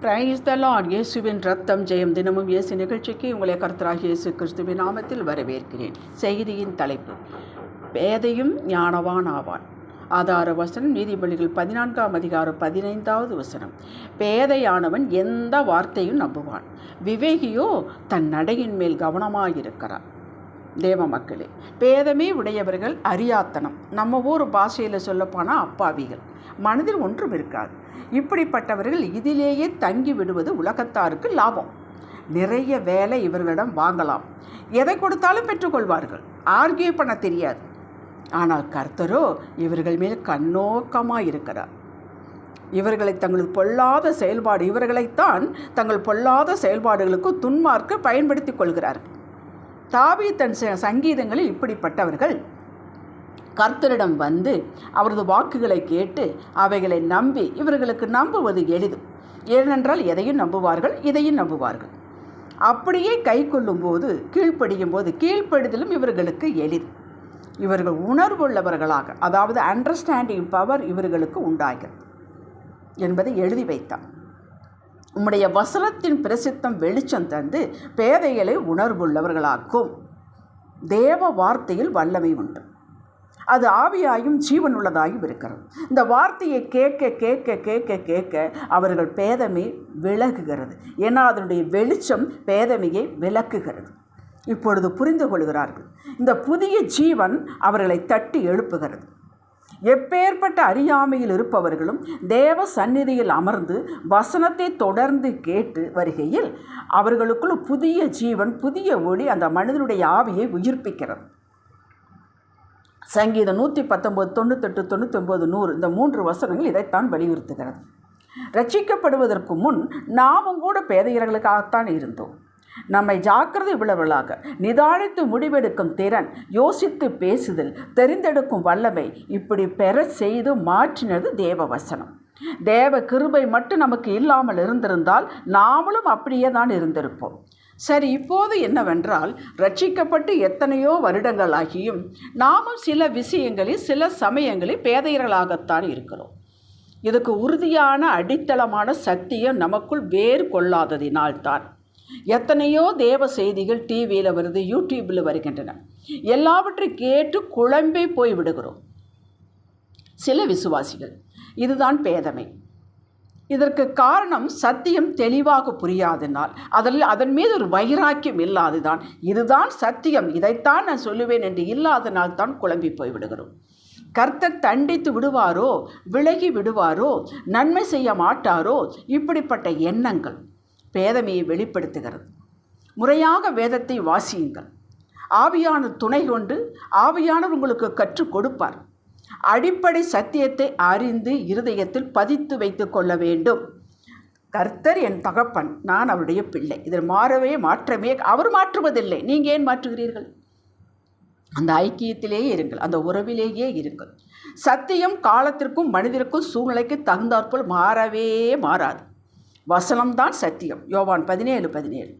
Praise the Lord இயேசுவின் ரத்தம் ஜெயம் தினமும் இயேசு நிகழ்ச்சிக்கு உங்களை கர்த்தராக இயேசு கிறிஸ்துவின் நாமத்தில் வரவேற்கிறேன். செய்தியின் தலைப்பு பேதையும் ஞானவான் ஆவான். ஆதார வசனம் நீதிபதிகள் பதினான்காம் அதிகாரம் பதினைந்தாவது வசனம். பேதையானவன் எந்த வார்த்தையும் நம்புவான். விவேகியோ தன் நடையின் மேல் கவனமாயிருக்கிறான். தேவ மக்களே பேதமே உடையவர்கள் அரியாத்தனம். நம்ம ஊர் பாஷையில் சொல்லப்போனால் அப்பாவிகள். மனதில் ஒன்றும் இருக்காது. இப்படிப்பட்டவர்கள் இதிலேயே தங்கி விடுவது உலகத்தாருக்கு லாபம். நிறைய வேலை இவர்களிடம் வாங்கலாம். எதை கொடுத்தாலும் பெற்றுக்கொள்வார்கள் ஆர்கியூ பண்ண தெரியாது. ஆனால் கர்த்தரோ இவர்கள் மேல் கண்ணோக்கமாக இருக்கிறார். இவர்களை தங்களது பொல்லாத செயல்பாடு இவர்களைத்தான் தங்கள் பொல்லாத செயல்பாடுகளுக்கு துன்மார்க்க பயன்படுத்தி கொள்கிறார்கள். தாவி தன் ச- சங்கீதங்களில் இப்படிப்பட்டவர்கள். கர்த்தரிடம் வந்து அவரது வாக்குகளை கேட்டு அவைகளை நம்பி இவர்களுக்கு நம்புவது எளிது. ஏனென்றால் எதையும் நம்புவார்கள் இதையும் நம்புவார்கள். அப்படியே கை கொள்ளும்போது கீழ்ப்படியும் போது கீழ்ப்படிதலும் இவர்களுக்கு எளிது. இவர்கள் உணர்வுள்ளவர்களாக அதாவது அண்டர்ஸ்டாண்டிங் பவர் இவர்களுக்கு உண்டாகிறது. என்பதை எழுதி வைத்தான். உம்முடைய வசனத்தின் பிரசித்தம் வெளிச்சம் தந்து பேதைகளை உணர்வுள்ளவர்களாக்கும். தேவ வார்த்தையில் வல்லமை உண்டு. அது ஆவியாயும் ஜீவனுள்ளதாயும் இருக்கிறது. இந்த வார்த்தையை கேட்க கேட்க கேட்க கேட்க அவர்கள் பேதமை விலகுகிறது. ஏன்னா அதனுடைய வெளிச்சம் பேதமையை விலக்குகிறது. இப்பொழுது புரிந்து கொள்கிறார்கள். இந்த புதிய ஜீவன் அவர்களை தட்டி எழுப்புகிறது. எப்பேற்பட்ட அறியாமையில் இருப்பவர்களும் தேவ சந்நிதியில் அமர்ந்து வசனத்தை தொடர்ந்து கேட்டு வருகையில் அவர்களுக்குள் புதிய ஜீவன் புதிய ஒளி அந்த மனிதனுடைய ஆவியை உயிர்ப்பிக்கிறது. சங்கீதம் நூற்றி பத்தொம்போது தொண்ணூத்தெட்டு தொண்ணூத்தொம்பது நூறு இந்த மூன்று வசனங்கள் இதைத்தான் வலியுறுத்துகிறது. ரட்சிக்கப்படுவதற்கு முன் நாமும் கூட பேதையர்களுக்காகத்தான் இருந்தோம். நம்மை ஜாக்கிரதை உள்ளவர்களாக நிதானித்து முடிவெடுக்கும் திறன் யோசித்து பேசுதல் தெரிந்தெடுக்கும் வல்லமை இப்படி பெற செய்து மாற்றினது தேவ வசனம் தேவ கிருபை மட்டும் நமக்கு இல்லாமல் இருந்திருந்தால் நாமளும் அப்படியே தான் இருந்திருப்போம். சரி இப்போது என்னவென்றால் ரட்சிக்கப்பட்டு எத்தனையோ வருடங்களாகியும் நாமும் சில விஷயங்களில் சில சமயங்களில் பேதையர்களாகத்தான் இருக்கிறோம். இதுக்கு உறுதியான அடித்தளமான சக்தியும் நமக்குள் வேறு கொள்ளாததினால்தான். எத்தனையோ தேவ செய்திகள் டிவியில் வருது யூடியூப்பில் வருகின்றன. எல்லாவற்றையும் கேட்டு குழம்பி போய் விடுகிறோம். சில விசுவாசிகள் இதுதான் பேதமை. இதற்கு காரணம் சத்தியம் தெளிவாக புரியாதனால் அதில் அதன் மீது ஒரு வைராக்கியம் இல்லாதுதான் இதுதான் சத்தியம். இதைத்தான் நான் சொல்லுவேன் என்று இல்லாதனால் தான் குழம்பி போய் விடுகிறோம். கர்த்தர் தண்டித்து விடுவாரோ விலகி விடுவாரோ நன்மை செய்ய மாட்டாரோ இப்படிப்பட்ட எண்ணங்கள். பேதமையை வெளிப்படுத்துகிறது. முறையாக வேதத்தை வாசியுங்கள். ஆவியான துணை கொண்டு ஆவியானவர் உங்களுக்கு கற்றுக் கொடுப்பார். அடிப்படை சத்தியத்தை அறிந்து இருதயத்தில் பதித்து வைத்து கொள்ள வேண்டும். கர்த்தர் என் தகப்பன் நான் அவருடைய பிள்ளை. இதில் மாறவே மாற்றமே அவர் மாற்றுவதில்லை. நீங்கள் ஏன் மாற்றுகிறீர்கள்? அந்த ஐக்கியத்திலேயே இருங்கள். அந்த உறவிலேயே இருங்கள். சத்தியம் காலத்திற்கும் மனிதருக்கும் சூழ்நிலைக்கு தகுந்தாற்போல் மாறவே மாறாது. வசனம்தான் சத்தியம். யோவான் பதினேழு பதினேழு.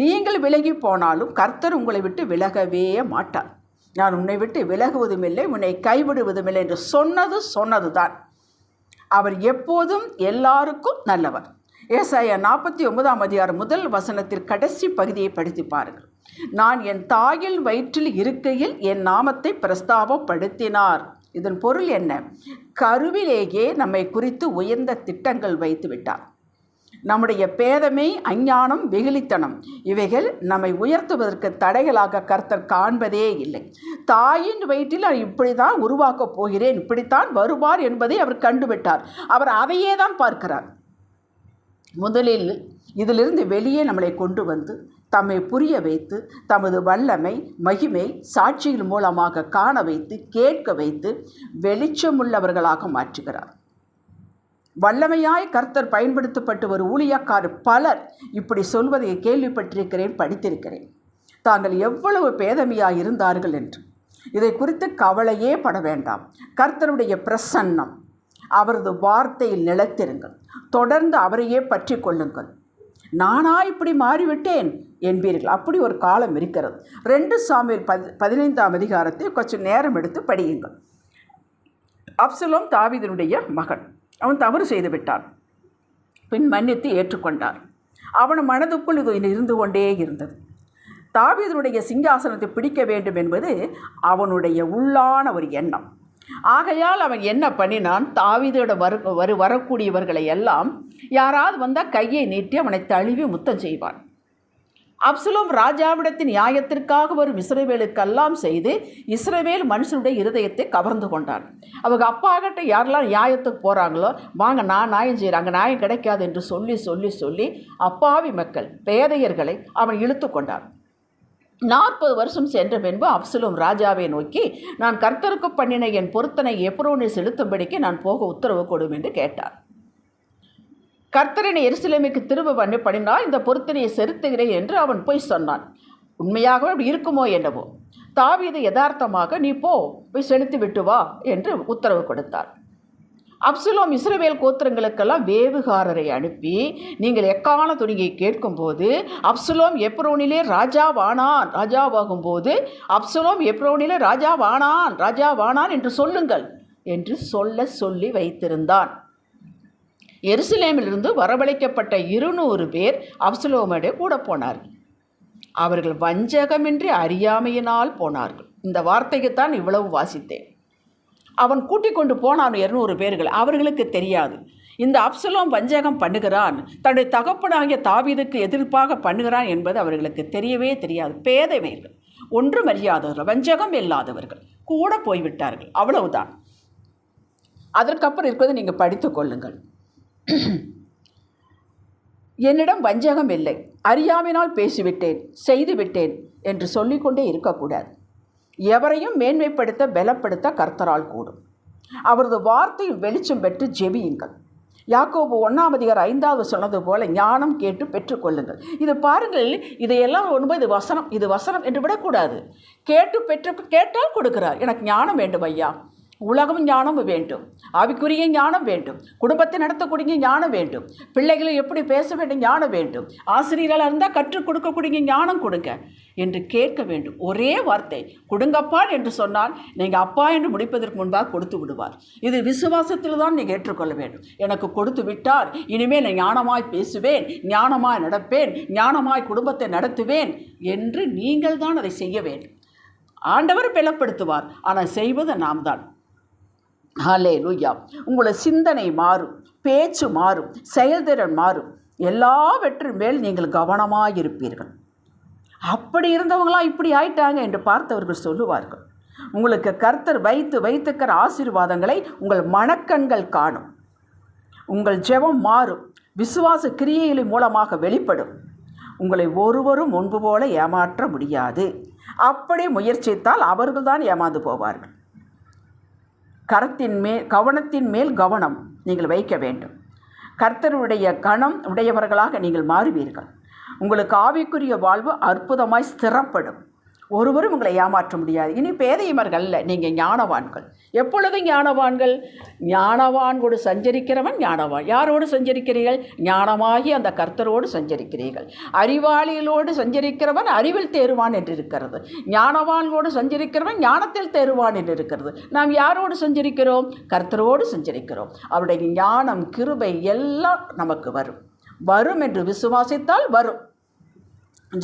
நீங்கள் விலகி போனாலும் கர்த்தர் உங்களை விட்டு விலகவே மாட்டார். நான் உன்னை விட்டு விலகுவதுமில்லை உன்னை கைவிடுவதுமில்லை என்று சொன்னது சொன்னது தான் அவர் எப்போதும் எல்லாருக்கும் நல்லவர். ஏசாயா நாற்பத்தி ஒன்பதாம் அதிகாரம் முதல் வசனத்தில் கடைசி பகுதியை படித்து பாருங்கள். நான் என் தாயில் வயிற்றில் இருக்கையில் என் நாமத்தை பிரஸ்தாபப்படுத்தினார். இதன் பொருள் என்ன? கருவிலேயே நம்மை குறித்து உயர்ந்த திட்டங்கள் வைத்து விட்டார் நம்முடைய பேதமை அஞ்ஞானம் வெகுளித்தனம் இவைகள் நம்மை உயர்த்துவதற்கு தடைகளாக கர்த்தர் காண்பதே இல்லை. தாயின் வயிற்றில் நான் இப்படி தான் உருவாக்கப் போகிறேன் இப்படித்தான் வருவார் என்பதை அவர் கண்டுவிட்டார். அவர் அதையே தான் பார்க்கிறார். முதலில் இதிலிருந்து வெளியே நம்மளை கொண்டு வந்து தம்மை புரிய வைத்து தமது வல்லமை மகிமை சாட்சிகள் மூலமாக காண வைத்து கேட்க வைத்து வெளிச்சமுள்ளவர்களாக மாற்றுகிறார். வல்லமையாய் கர்த்தர் பயன்படுத்தப்பட்டு ஒரு ஊழியக்காரர் பலர் இப்படி சொல்வதை கேள்விப்பட்டிருக்கிறேன் படித்திருக்கிறேன். தாங்கள் எவ்வளவு பேதமையாக இருந்தார்கள் என்று. இதை குறித்து கவலையே பட வேண்டாம். கர்த்தருடைய பிரசன்னம் அவரது வார்த்தையில் நிலத்திருங்கள். தொடர்ந்து அவரையே பற்றி கொள்ளுங்கள். நானா இப்படி மாறிவிட்டேன்? என்பீர்கள். அப்படி ஒரு காலம் இருக்கிறது. ரெண்டு சாமியில் பதி பதினைந்தாம் அதிகாரத்தை கொஞ்சம் நேரம் எடுத்து படியுங்கள். அப்சலோம் தாவிதனுடைய மகன். அவன் தவறு செய்து விட்டான். பின் மன்னித்து ஏற்றுக்கொண்டார் அவன் மனதுக்குள் இது இருந்து கொண்டே இருந்தது. தாவீதனுடைய சிங்காசனத்தை பிடிக்க வேண்டும் என்பது அவனுடைய உள்ளான ஒரு எண்ணம். ஆகையால் அவன் என்ன பண்ணினான்? தாவீதோட வரு வரு வரக்கூடியவர்களை எல்லாம் யாராவது வந்தால் கையை நீட்டி அவனை தழுவி முத்தம் செய்வான். அப்சலோம் ராஜாவிடத்தின் நியாயத்திற்காக வரும் இஸ்ரவேலுக்கெல்லாம் செய்து இஸ்ரவேல் மனுஷனுடைய இருதயத்தை கவர்ந்து கொண்டான். அவங்க அப்பாகிட்ட யாரெல்லாம் நியாயத்துக்கு போகிறாங்களோ வாங்க நான் நியாயம் செய்கிறேன் அங்கே நியாயம் கிடைக்காது என்று சொல்லி சொல்லி சொல்லி அப்பாவி மக்கள் பேதையர்களை அவன் இழுத்து கொண்டான். நாற்பது வருஷம் சென்ற பின்பு அப்சலும் ராஜாவை நோக்கி நான் கர்த்தருக்கு பண்ணின என் பொருத்தனை எப்ரோனை செலுத்தும்படிக்கு நான் போக உத்தரவு கொடும் என்று கேட்டார் கர்த்தரின் எருசலேமுக்கு திரும்ப பண்ணி பண்ணினால் இந்த பொருத்தனையை செலுத்துகிறேன் என்று அவன் போய் சொன்னான். உண்மையாகவே அப்படி இருக்குமோ என்னவோ. தாவீது யதார்த்தமாக நீ போ போய் செலுத்தி விட்டு வா என்று உத்தரவு கொடுத்தார். அப்சுலோம் இஸ்ரவேல் கோத்திரங்களுக்கெல்லாம் வேவுகாரரை அனுப்பி நீங்கள் எக்கான துணியை கேட்கும்போது அப்சுலோம் எப்ரோனிலே ராஜாவானான் ராஜாவாகும்போது அப்சுலோம் எப்ரோனிலே ராஜாவானான் ராஜாவானான் என்று சொல்லுங்கள் என்று சொல்ல சொல்லி வைத்திருந்தான். எருசலேமிலிருந்து வரவழைக்கப்பட்ட இருநூறு பேர் அப்சலோமோட கூட போனார்கள். அவர்கள் வஞ்சகமின்றி அறியாமையினால் போனார்கள். இந்த வார்த்தைக்குத்தான் இவ்வளவு வாசித்தேன். அவன் கூட்டிக் கொண்டு போனான் இருநூறு பேர்கள். அவர்களுக்கு தெரியாது. இந்த அப்சலோம் வஞ்சகம் பண்ணுகிறான். தன்னுடைய தகப்பனாகிய தாவீதுக்கு எதிர்ப்பாக பண்ணுகிறான் என்பது அவர்களுக்கு தெரியவே தெரியாது. பேதவைகள் ஒன்றும் அறியாதவர்கள் வஞ்சகம் இல்லாதவர்கள் கூட போய்விட்டார்கள். அவ்வளவுதான். அதற்கப்புறம் இருக்கிறது நீங்கள் படித்துக்கொள்ளுங்கள் என்னிடம் வஞ்சகம் இல்லை. அறியாமையினால் பேசிவிட்டேன் செய்துவிட்டேன் என்று சொல்லிக்கொண்டே இருக்கக்கூடாது. எவரையும் மேன்மைப்படுத்த பலப்படுத்த கர்த்தரால் கூடும். அவரது வார்த்தையில் வெளிச்சம் பெற்று ஜெபியுங்கள். யாக்கோபு ஒன்றாம் ஐந்தாவது சொன்னது போல ஞானம் கேட்டு பெற்றுக்கொள்ளுங்கள். இது பாருங்கள் இதையெல்லாம் ஒன்பது இது வசனம் இது வசனம் என்று விடக்கூடாது. கேட்டு பெற்று கேட்டால் கொடுக்கிறார். எனக்கு ஞானம் வேண்டும் ஐயா. உலகம் ஞானம் வேண்டும். ஆவிக்குரிய ஞானம் வேண்டும். குடும்பத்தை நடத்தக்கூடிய ஞானம் வேண்டும். பிள்ளைகளை எப்படி பேச வேண்டும் ஞானம் வேண்டும். ஆசிரியர்களாக இருந்தால் கற்றுக் கொடுக்கக்கூடிய ஞானம் கொடுங்க என்று கேட்க வேண்டும். ஒரே வார்த்தை கொடுங்கப்பா என்று சொன்னால் நீங்கள் அப்பா என்று முடிப்பதற்கு முன்பாக கொடுத்து விடுவார். இது விசுவாசத்தில் தான் நீங்கள் ஏற்றுக்கொள்ள வேண்டும். எனக்கு கொடுத்து விட்டார் இனிமேல் நான் ஞானமாய் பேசுவேன் ஞானமாய் நடப்பேன் ஞானமாய் குடும்பத்தை நடத்துவேன் என்று நீங்கள் தான் அதை செய்ய வேண்டும். ஆண்டவர் பலப்படுத்துவார் ஆனால் செய்வது நாம் தான். ஹலே லூயா உங்களை சிந்தனை மாறும் பேச்சு மாறும் செயல்திறன் மாறும். எல்லாவற்றின் மேல் நீங்கள் கவனமாக இருப்பீர்கள் அப்படி இருந்தவங்களாம் இப்படி ஆயிட்டாங்க என்று பார்த்தவர்கள் சொல்லுவார்கள். உங்களுக்கு கர்த்தர் வைத்து வைத்துக்கிற ஆசீர்வாதங்களை உங்கள் மனக்கண்கள் காணும். உங்கள் ஜெபம் மாறும். விசுவாச கிரியைகளின் மூலமாக வெளிப்படும். உங்களை ஒருவரும் முன்பு போல ஏமாற்ற முடியாது. அப்படி முயற்சித்தால் அவர்கள்தான் ஏமாந்து போவார்கள். கரத்தின் மேல் கவனத்தின் மேல் கவனம் நீங்கள் வைக்க வேண்டும். கர்த்தருடைய கணம் உடையவர்களாக நீங்கள் மாறுவீர்கள். உங்களுக்கு ஆவிக்குரிய வாழ்வு அற்புதமாய் ஸ்திரப்படும். ஒருவரும் உங்களை ஏமாற்ற முடியாது. இனி பேதையமர்கள் அல்ல நீங்கள் ஞானவான்கள். எப்பொழுதும் ஞானவான்கள்? ஞானவான்கோடு சஞ்சரிக்கிறவன் ஞானவான். யாரோடு சஞ்சரிக்கிறீர்கள்? ஞானமாகி அந்த கர்த்தரோடு சஞ்சரிக்கிறீர்கள். அறிவாளிகளோடு சஞ்சரிக்கிறவன் அறிவில் தேருவான் என்று இருக்கிறது ஞானவான்கோடு சஞ்சரிக்கிறவன் ஞானத்தில் தேருவான் என்று இருக்கிறது நாம் யாரோடு சஞ்சரிக்கிறோம்? கர்த்தரோடு சஞ்சரிக்கிறோம். அவருடைய ஞானம் கிருபை எல்லாம் நமக்கு வரும். வரும் என்று விசுவாசித்தால் வரும்.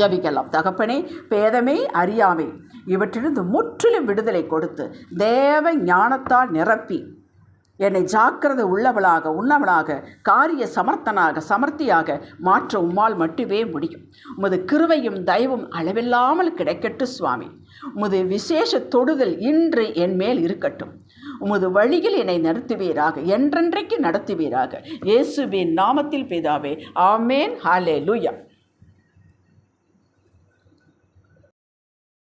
ஜபிக்கலாம். தகப்பனே பேதமே அறியாமை. இவற்றிலிருந்து முற்றிலும் விடுதலை கொடுத்து தேவ ஞானத்தால் நிரப்பி என்னை ஜாக்கிரதை உள்ளவளாக உண்ணவளாக காரிய சமர்த்தனாக சமர்த்தியாக மாற்ற உம்மால் மட்டுமே முடியும். உமது கிருவையும் தயவும் அளவில்லாமல் கிடைக்கட்டு சுவாமி. உமது விசேஷ தொடுதல் இன்று என் மேல் இருக்கட்டும். உமது வழியில் என்னை நடத்துவீராக என்றென்றைக்கு நடத்துவீராக. இயேசுவின் நாமத்தில் பிதாவே ஆமேன். ஹாலே லூயா